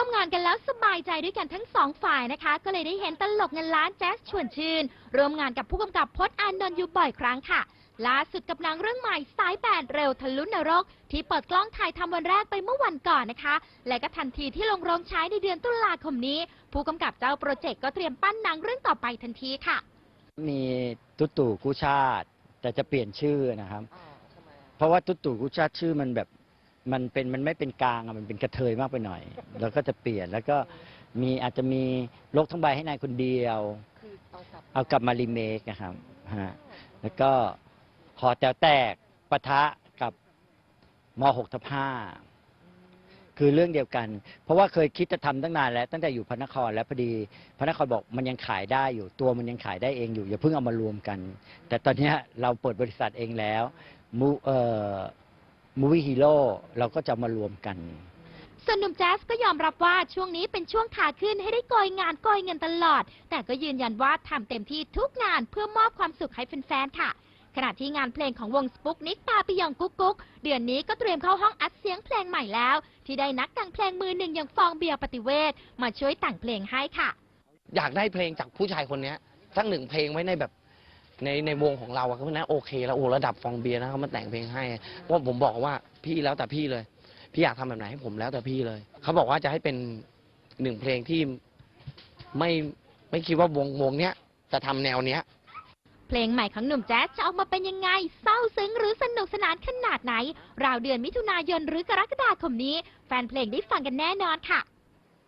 ร่วมงานกันแล้วสบายใจด้วยกันทั้งสองฝ่ายนะคะ ก็เลยได้เห็นตลกเงินล้านแจ๊สชวนชื่น ร่วมงานกับผู้กำกับพจน์อานนท์อยู่บ่อยครั้งค่ะ ล่าสุดกับหนังเรื่องใหม่สายแปดเร็วทะลุนรก ที่เปิดกล้องถ่ายทำวันแรกไปเมื่อวันก่อนนะคะ และก็ทันทีที่ลงโรงฉายในเดือนตุลาคมนี้ ผู้กำกับเจ้าโปรเจกต์ก็เตรียมปั้นหนังเรื่องต่อไปทันทีค่ะ มีตุ๊ตู่กู้ชาติ แต่จะเปลี่ยนชื่อนะครับ เพราะว่าตุ๊ตู่กู้ชาติชื่อมันแบบ มันเป็นมันไม่เป็นกลางอะมันเป็นกระเทยมากไปหน่อย แล้วก็จะเปลี่ยนแล้วก็มีอาจจะมีโลกทั้งใบให้นายคนเดียวเอากลับมารีเมคนะครับฮะแล้วก็หอแตวแตกปะทะกับมหกทับห้าคือเรื่องเดียวกัน เพราะว่าเคยคิดจะทำตั้งนานแล้ว ตั้งแต่อยู่พระนครแล้วพอดี พระนครบอกมันยังขายได้อยู่ตัวมันยังขายได้เองอยู่อย่าเพิ่งเอามารวมกัน แต่ตอนเนี้ยเราเปิดบริษัทเองแล้วมูเอ่อ มูวี่ฮีโร่เราก็จะเอามารวมกัน ส่วนหนุ่มแจ๊สก็ยอมรับว่าช่วงนี้เป็นช่วงขาขึ้นให้ได้โกยงานโกยเงินตลอด แต่ก็ยืนยันว่าทำเต็มที่ทุกงานเพื่อมอบความสุขให้แฟนๆค่ะ ขณะที่งานเพลงของวงสปุกนิกปาปิยองกุ๊กกุ๊กเดือนนี้ก็เตรียมเข้าห้องอัดเสียงเพลงใหม่แล้ว ที่ได้นักแต่งเพลงมือหนึ่งอย่างฟองเบียร์ปฏิเวทมาช่วยแต่งเพลงให้ค่ะ อยากได้เพลงจากผู้ชายคนเนี้ยสักหนึ่งเพลงไว้ในแบบ ในในวงของเราอะเพราะฉะนั้นโอเคแล้วโอ้ระดับฟองเบียร์นะเขามาแต่งเพลงให้เพราะผมบอกว่าพี่แล้วแต่พี่เลย พี่อยากทำแบบไหนให้ผมแล้วแต่พี่เลย เขาบอกว่าจะให้เป็นหนึ่งเพลงที่ไม่ไม่คิดว่าวงวงเนี้ยจะทำแนวเนี้ย เพลงใหม่ของหนุ่มแจ๊สจะออกมาเป็นยังไง เศร้าซึ้งหรือสนุกสนานขนาดไหน ราวเดือนมิถุนายนหรือกรกฎาคมนี้ แฟนเพลงได้ฟังกันแน่นอนค่ะ